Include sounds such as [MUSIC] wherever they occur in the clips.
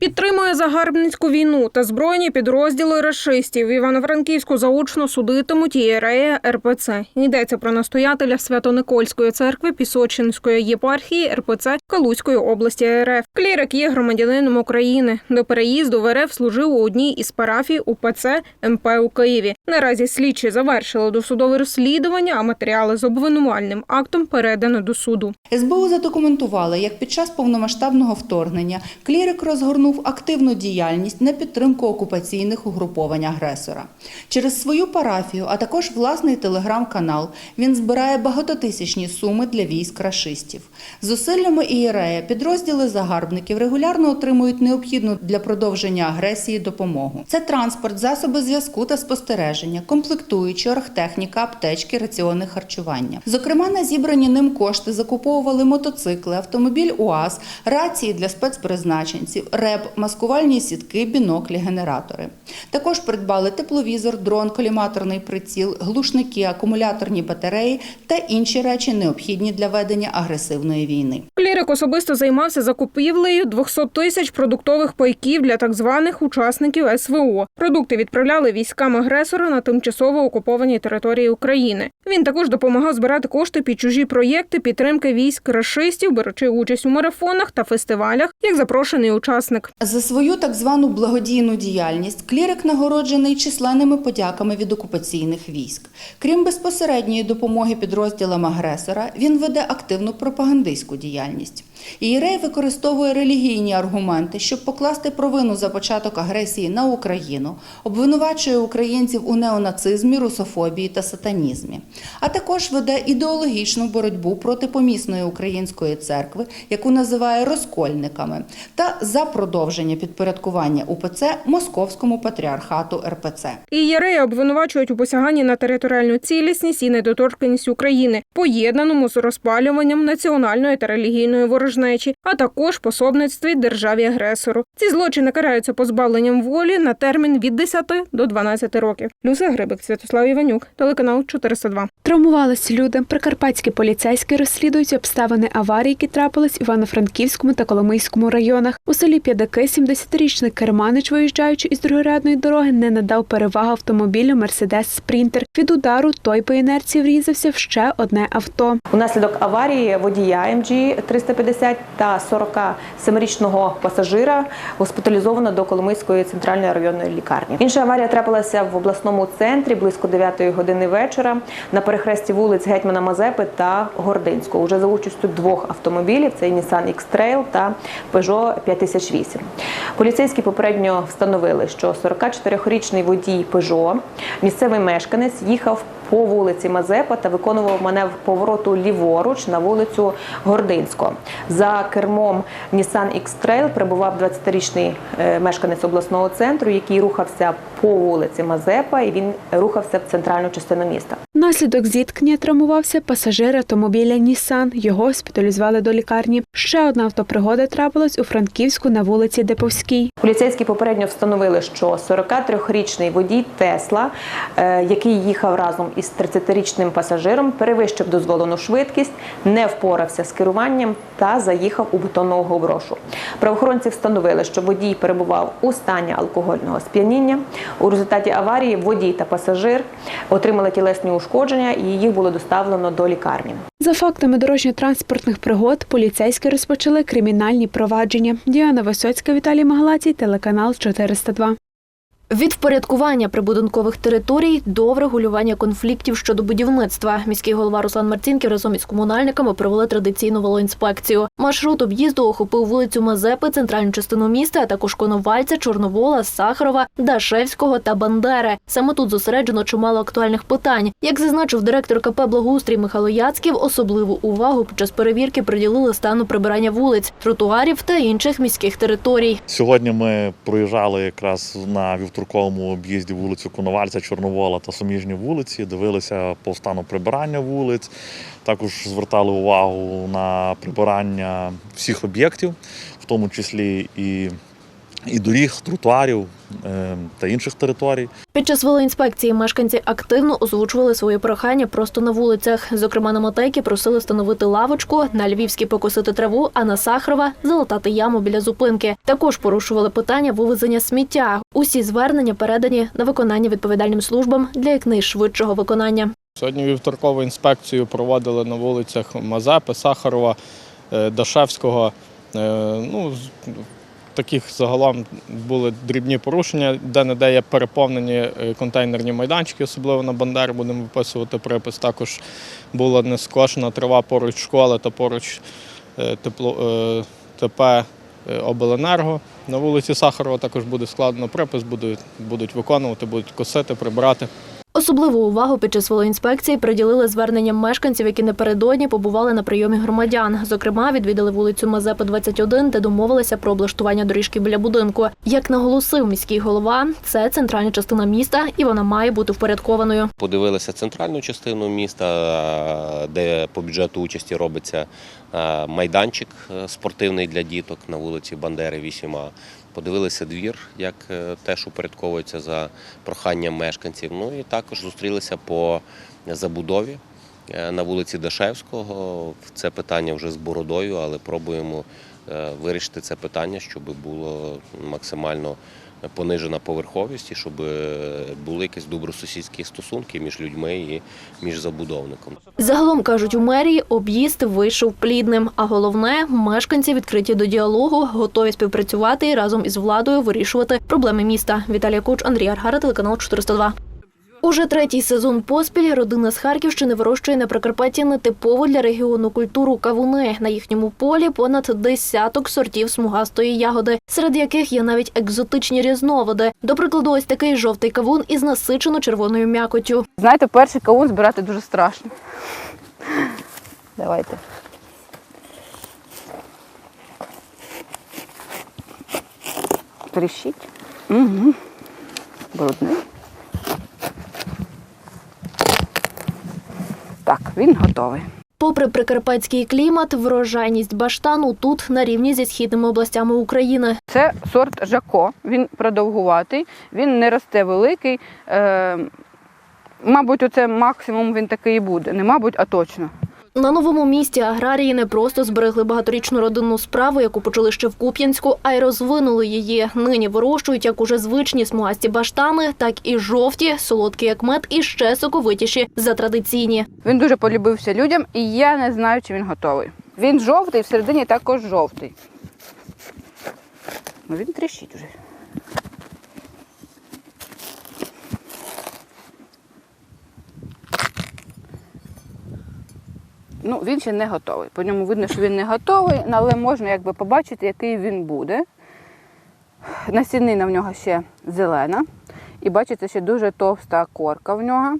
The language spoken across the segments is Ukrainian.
Підтримує загарбницьку війну та збройні підрозділи рашистів. Івано-Франківську заочно судитимуть ієрея РПЦ. Йдеться про настоятеля Свято-Никольської церкви Пісочинської єпархії РПЦ Калузької області РФ. Клірик є громадянином України. До переїзду в РФ служив у одній із парафій УПЦ МП у Києві. Наразі слідчі завершили досудове розслідування, а матеріали з обвинувальним актом передано до суду. СБУ задокументували, як під час повномасштабного вторгнення клірик розгорнув активну діяльність на підтримку окупаційних угруповань агресора. Через свою парафію, а також власний телеграм-канал, він збирає багатотисячні суми для військ рашистів. Зусиллями ієрея підрозділи загарбників регулярно отримують необхідну для продовження агресії допомогу. Це транспорт, засоби зв'язку та спостереження, комплектуючі, оргтехніка, аптечки, раціони харчування. Зокрема, на зібрані ним кошти закуповували мотоцикли, автомобіль УАЗ, рації для спецпризначенців, РЕБ, маскувальні сітки, біноклі, генератори. Також придбали тепловізор, дрон, коліматорний приціл, глушники, акумуляторні батареї та інші речі, необхідні для ведення агресивної війни. Клірик особисто займався закупівлею 200 тисяч продуктових пайків для так званих учасників СВО. Продукти відправляли військам агресора на тимчасово окупованій території України. Він також допомагав збирати кошти під чужі проєкти підтримки військ рашистів, беручи участь у марафонах та фестивалях як запрошений учасник. За свою так звану благодійну діяльність клірик нагороджений численними подяками від окупаційних військ. Крім безпосередньої допомоги підрозділам агресора, він веде активну пропагандистську діяльність. Ієрей використовує релігійні аргументи, щоб покласти провину за початок агресії на Україну, обвинувачує українців у неонацизмі, русофобії та сатанізмі, а також веде ідеологічну боротьбу проти помісної української церкви, яку називає розкольниками, та за продовження підпорядкування УПЦ Московському патріархату РПЦ. Ієрея обвинувачують у посяганні на територіальну цілісність і недоторканність України, поєднаному з розпалюванням національної та релігійної ворожнечі, а також пособництві державі агресору. Ці злочини караються позбавленням волі на термін від 10 до 12 років. Люся Грибик, Святослав Іванюк, телеканал 402. Травмувалися люди. Прикарпатські поліцейські розслідують обставини аварії, які трапились в Івано-Франківському та Коломийському районах. У селі П'ядаки 70-річний керманич, виїжджаючи із другорядної дороги, не надав перевагу автомобілю Мерседес Спрінтер. Від удару той по інерції врізався в ще одне авто. Унаслідок аварії водія МГ 350 та 47-річного пасажира госпіталізовано до Коломийської центральної районної лікарні. Інша аварія трапилася в обласному центрі близько 9 години вечора на перехресті вулиць Гетьмана Мазепи та Гординського. Уже за участю двох автомобілів: це Nissan X-Trail та Peugeot 5008. Поліцейські попередньо встановили, що 44-річний водій Peugeot, місцевий мешканець, їхав по вулиці Мазепа та виконував маневр повороту ліворуч на вулицю Гординського. За кермом Nissan X-Trail перебував 20-річний е, мешканець обласного центру, який рухався по вулиці Мазепа, і він рухався в центральну частину міста. Внаслідок зіткнення травмувався пасажир автомобіля Нісан. Його госпіталізували до лікарні. Ще одна автопригода трапилась у Франківську на вулиці Деповській. Поліцейські попередньо встановили, що 43-річний водій Тесла, е, який їхав разом із 30-річним пасажиром, перевищив дозволену швидкість, не впорався з керуванням та заїхав у бетонну оброшу. Правоохоронці встановили, що водій перебував у стані алкогольного сп'яніння. У результаті аварії водій та пасажир отримали тілесні ушкодження і їх було доставлено до лікарні. За фактами дорожньо-транспортних пригод поліцейські розпочали кримінальні провадження. Діана Висоцька, Віталій Магалацій, телеканал 402. Від впорядкування прибудинкових територій до врегулювання конфліктів щодо будівництва. Міський голова Руслан Марцінків разом із комунальниками провели традиційну велоінспекцію. Маршрут об'їзду охопив вулицю Мазепи, центральну частину міста, а також Коновальця, Чорновола, Сахарова, Дашевського та Бандери. Саме тут зосереджено чимало актуальних питань. Як зазначив директор КП Благоустрій Михайло Яцьків, особливу увагу під час перевірки приділили стану прибирання вулиць, тротуарів та інших міських територій. Сьогодні ми проїжджали якраз на вівторковому об'їзді вулицю Коновальця, Чорновола та суміжні вулиці, дивилися по стану прибирання вулиць. Також звертали увагу на прибирання всіх об'єктів, в тому числі і і доріг, тротуарів е, та інших територій. Під час велоінспекції мешканці активно озвучували свої прохання просто на вулицях. Зокрема, на Матейки просили встановити лавочку, на Львівській покосити траву, а на Сахарова залатати яму біля зупинки. Також порушували питання вивезення сміття. Усі звернення передані на виконання відповідальним службам для якнайшвидшого виконання. Сьогодні вівторкову інспекцію проводили на вулицях Мазепи, Сахарова, е, Дашевського. Е, Ну, таких загалом були дрібні порушення, де не де є переповнені е, контейнерні майданчики, особливо на Бандери, будемо виписувати припис. Також була нескошена трава поруч школи та поруч е, тепло, е, ТП Обленерго. На вулиці Сахарова також буде складено припис, будуть, будуть виконувати, будуть косити, прибирати. Особливу увагу під час велоінспекції приділили зверненням мешканців, які напередодні побували на прийомі громадян. Зокрема, відвідали вулицю Мазепи 21, де домовилися про облаштування доріжки біля будинку. Як наголосив міський голова, це центральна частина міста, і вона має бути впорядкованою. Подивилися центральну частину міста, де по бюджету участі робиться майданчик е, спортивний для діток на вулиці Бандери 8А. Подивилися двір, як е, теж упорядковується за проханням мешканців. Ну і також зустрілися по забудові е, на вулиці Дашевського. Це питання вже з бородою, але пробуємо е, вирішити це питання, щоб було максимально понижена поверховість і щоб е, були якісь добросусідські стосунки між людьми і між забудовником. Загалом кажуть у мерії, об'їзд вийшов плідним. А головне, мешканці відкриті до діалогу, готові співпрацювати і разом із владою вирішувати проблеми міста. Віталія Куч, Андрій Аргара, телеканал 402. Уже третій сезон поспіль родина з Харківщини вирощує на Прикарпатті нетипову для регіону культуру кавуни. На їхньому полі понад десяток сортів смугастої ягоди, серед яких є навіть екзотичні різновиди. До прикладу, ось такий жовтий кавун із насичено червоною м'якоттю. Знаєте, перший кавун збирати дуже страшно. Давайте. Тріщить. Угу. Брудний. Так, він готовий. Попри прикарпатський клімат, врожайність баштану тут на рівні зі східними областями України. Це сорт Жако. Він продовгуватий, він не росте великий. Е, мабуть, оце максимум він такий і буде. Не мабуть, а точно. На новому місці аграрії не просто зберегли багаторічну родинну справу, яку почали ще в Куп'янську, а й розвинули її. Нині вирощують як уже звичні смугасті баштани, так і жовті, солодкі як мед, і ще соковитіші за традиційні. Він дуже полюбився людям, і я не знаю, чи він готовий. Він жовтий, всередині також жовтий. Ну, він тріщить уже. Ну, він ще не готовий. По ньому видно, що він не готовий, але можна якби побачити, який він буде. Насінина в нього ще зелена. І бачите, ще дуже товста корка в нього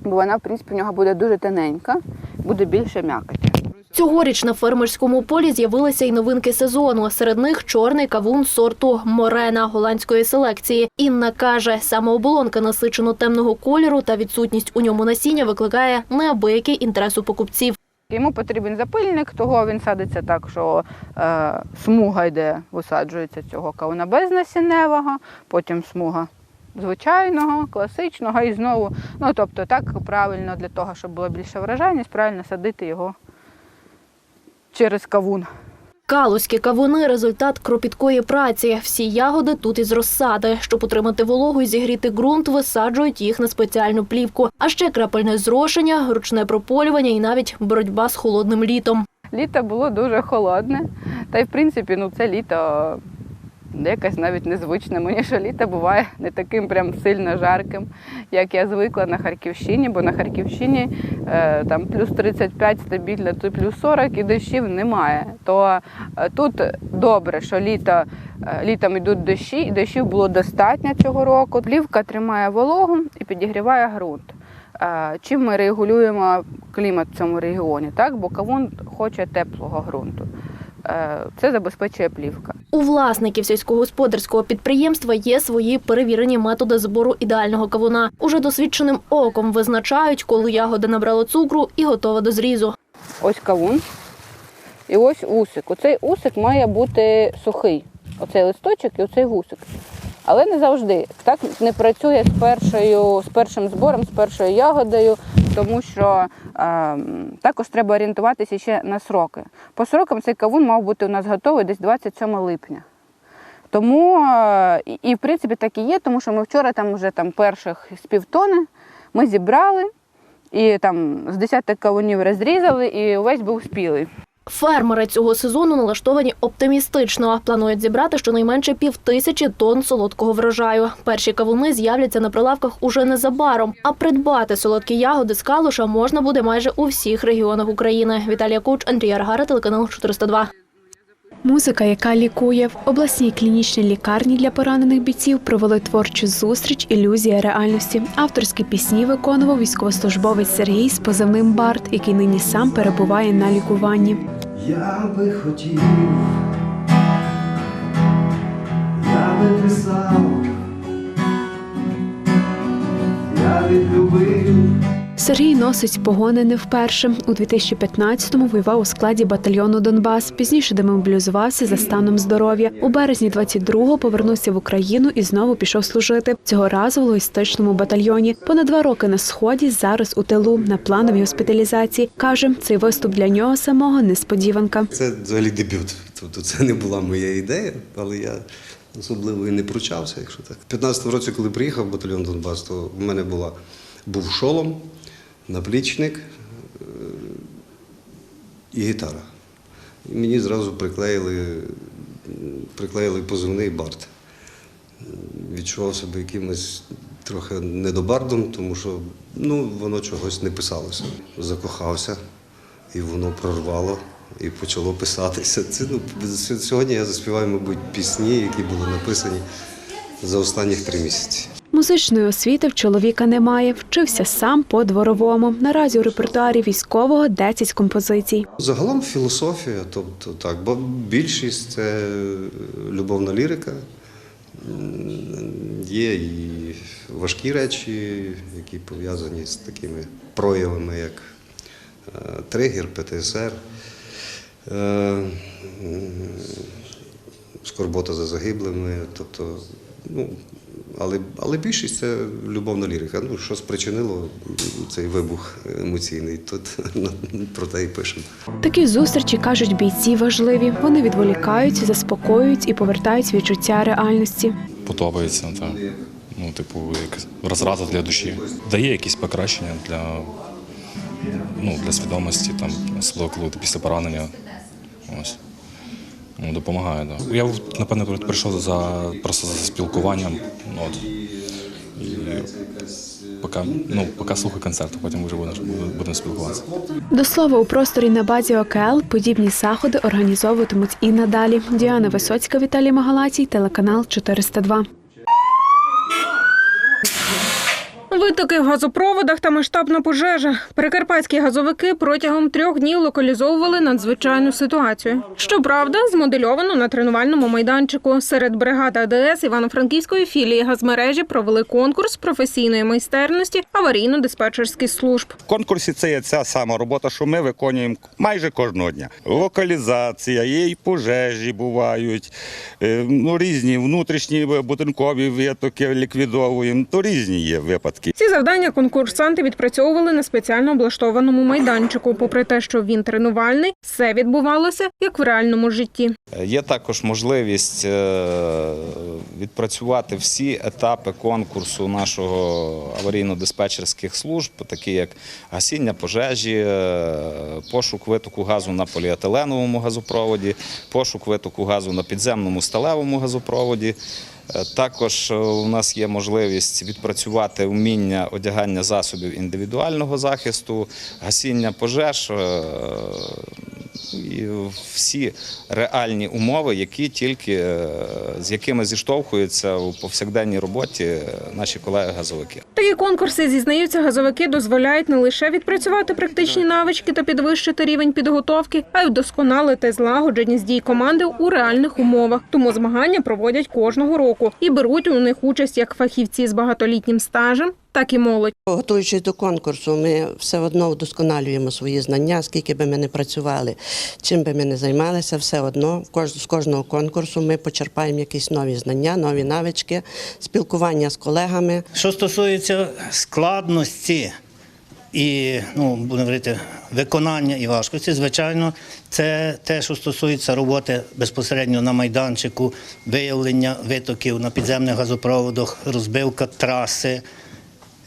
бо вона, в принципі, в нього буде дуже тоненька, буде більше м'якоті. Цьогоріч на фермерському полі з'явилися й новинки сезону. Серед них чорний кавун сорту Морена голландської селекції. Інна каже, саме оболонка насичено темного кольору та відсутність у ньому насіння викликає неабиякий інтерес у покупців. Йому потрібен запильник, того він садиться так, що е, смуга йде, висаджується цього кавуна безнасінневого, потім смуга звичайного, класичного і знову. Ну тобто так правильно для того, щоб була більша вражайність, правильно садити його через кавун. Калузькі кавуни результат кропіткої праці. Всі ягоди тут із розсади. Щоб утримати вологу і зігріти ґрунт, висаджують їх на спеціальну плівку. А ще крапельне зрошення, ручне прополювання і навіть боротьба з холодним літом. Літо було дуже холодне, та й в принципі ну, це літо якось навіть незвичне. Мені що літо буває не таким прям сильно жарким, як я звикла на Харківщині, бо на Харківщині е, там плюс 35 стабільно, то плюс 40 і дощів немає. То е, тут добре, що літо, е, літом йдуть дощі, і дощів було достатньо цього року. Плівка тримає вологу і підігріває ґрунт. Е, Чим ми регулюємо клімат в цьому регіоні, так? бо кавун хоче теплого ґрунту. Е, Це забезпечує плівка. У власників сільськогосподарського підприємства є свої перевірені методи збору ідеального кавуна. Уже досвідченим оком визначають, коли ягода набрала цукру і готова до зрізу. Ось кавун і ось усик. Оцей усик має бути сухий. оцей листочок і оцей вусик. Але не завжди. Так не працює з першою, з першим збором, з першою ягодою, тому що е, також треба орієнтуватися ще на сроки. По срокам цей кавун мав бути у нас готовий десь 27 липня. Тому е, і, в принципі так і є, тому що ми вчора там вже там перших з півтони ми зібрали і там з десяток кавунів розрізали, і увесь був спілий. Фермери цього сезону налаштовані оптимістично. Планують зібрати щонайменше півтисячі тонн солодкого врожаю. Перші кавуни з'являться на прилавках уже незабаром. А придбати солодкі ягоди з калуша можна буде майже у всіх регіонах України. Віталія Куч, Андрій Аргара, телеканал 402. Музика, яка лікує в обласній клінічній лікарні для поранених бійців, провели творчу зустріч Ілюзія реальності. Авторські пісні виконував військовослужбовець Сергій з позивним Барт, який нині сам перебуває на лікуванні. Я би хотів, я би писав, я відлюбив. Сергій носить погони не вперше. У 2015-му воював у складі батальйону Донбас. Пізніше демобілізувався за станом здоров'я. У березні 22-го повернувся в Україну і знову пішов служити. Цього разу в логістичному батальйоні. Понад два роки на сході, зараз у тилу на плановій госпіталізації. каже, цей виступ для нього самого несподіванка. Це взагалі дебют. Тобто це не була моя ідея, але я особливо і не пручався, якщо так. У 15-му році, коли приїхав батальйон Донбас, то в мене була, був шолом, наплічник е, і гітара. І мені зразу приклеїли, приклеїли позивний Барт. Відчував себе якимось трохи недобардом, тому що ну, воно чогось не писалося. Закохався, і воно прорвало, і почало писатися. Це, ну, сьогодні я заспіваю, мабуть, пісні, які були написані за останніх три місяці. Музичної освіти в чоловіка немає. Вчився сам по дворовому. Наразі у репертуарі військового 10 композицій. Загалом філософія, тобто так, бо більшість це любовна лірика. Є і важкі речі, які пов'язані з такими проявами, як е, тригер, ПТСР, е, скорбота за загиблими. Тобто, ну, але, але більшість це любовна лірика. Ну, що спричинило цей вибух емоційний, тут [LAUGHS] про те і пишемо. Такі зустрічі кажуть бійці важливі. Вони відволікають, заспокоюють і повертають відчуття реальності. подобається. Так. Ну, типу, як розрада для душі. Дає якісь покращення для, ну, для свідомості, там, особливо коли ти після поранення. Ось. Ну, допомагає, так. Да. Я, напевно, прийшов за, просто за спілкуванням. Ну, от. І поки, ну, поки слухаю концерт, а потім вже будемо, будемо спілкуватися. До слова, у просторі на базі ОКЛ подібні заходи організовуватимуть і надалі. Діана Висоцька, Віталій Магалацій, телеканал 402. Витоки в газопроводах та масштабна пожежа. Прикарпатські газовики протягом трьох днів локалізовували надзвичайну ситуацію. Щоправда, змодельовано на тренувальному майданчику. Серед бригад АДС Івано-Франківської філії газмережі провели конкурс професійної майстерності аварійно-диспетчерських служб. В конкурсі це є ця сама робота, що ми виконуємо майже кожного дня. Локалізація, є і пожежі бувають, е, ну, різні внутрішні будинкові витоки ліквідовуємо, то різні є випадки. Ці завдання конкурсанти відпрацьовували на спеціально облаштованому майданчику. Попри те, що він тренувальний, все відбувалося як в реальному житті. Є також можливість е, відпрацювати всі етапи конкурсу нашого аварійно-диспетчерських служб, такі як гасіння пожежі, е, пошук витоку газу на поліетиленовому газопроводі, пошук витоку газу на підземному сталевому газопроводі. Е, Також е, у нас є можливість відпрацювати вміння одягання засобів індивідуального захисту, гасіння пожеж е, всі реальні умови, які тільки е, з якими зіштовхуються у повсякденній роботі е, наші колеги-газовики. Такі конкурси зізнаються, газовики дозволяють не лише відпрацювати практичні навички та підвищити рівень підготовки, а й вдосконалити злагодженість дій команди у реальних умовах. Тому змагання проводять кожного року і беруть у них участь як фахівці з багатолітнім стажем. Так і молодь. Готуючись до конкурсу, ми все одно вдосконалюємо свої знання, скільки би ми не працювали, чим би ми не займалися, все одно з кожного конкурсу ми почерпаємо якісь нові знання, нові навички, спілкування з колегами. Що стосується складності і ну, будемо говорити, виконання і важкості, звичайно, це те, що стосується роботи безпосередньо на майданчику, виявлення витоків на підземних газопроводах, розбивка траси.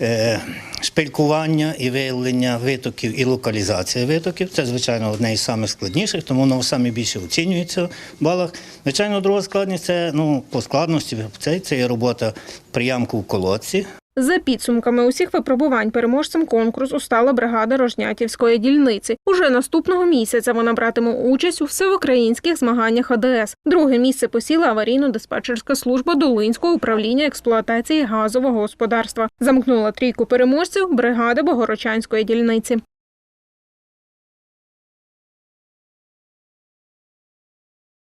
Е, Шпилькування і виявлення витоків і локалізація витоків це, звичайно, одне із самих складніших, тому воно саме більше оцінюється в балах. Звичайно, друга складність це ну, по складності це, це є робота приямку в колодці, За підсумками усіх випробувань переможцем конкурсу стала бригада Рожнятівської дільниці. Уже наступного місяця вона братиме участь у всеукраїнських змаганнях АДС. Друге місце посіла аварійно-диспетчерська служба Долинського управління експлуатації газового господарства. Замкнула трійку переможців бригада Богорочанської дільниці.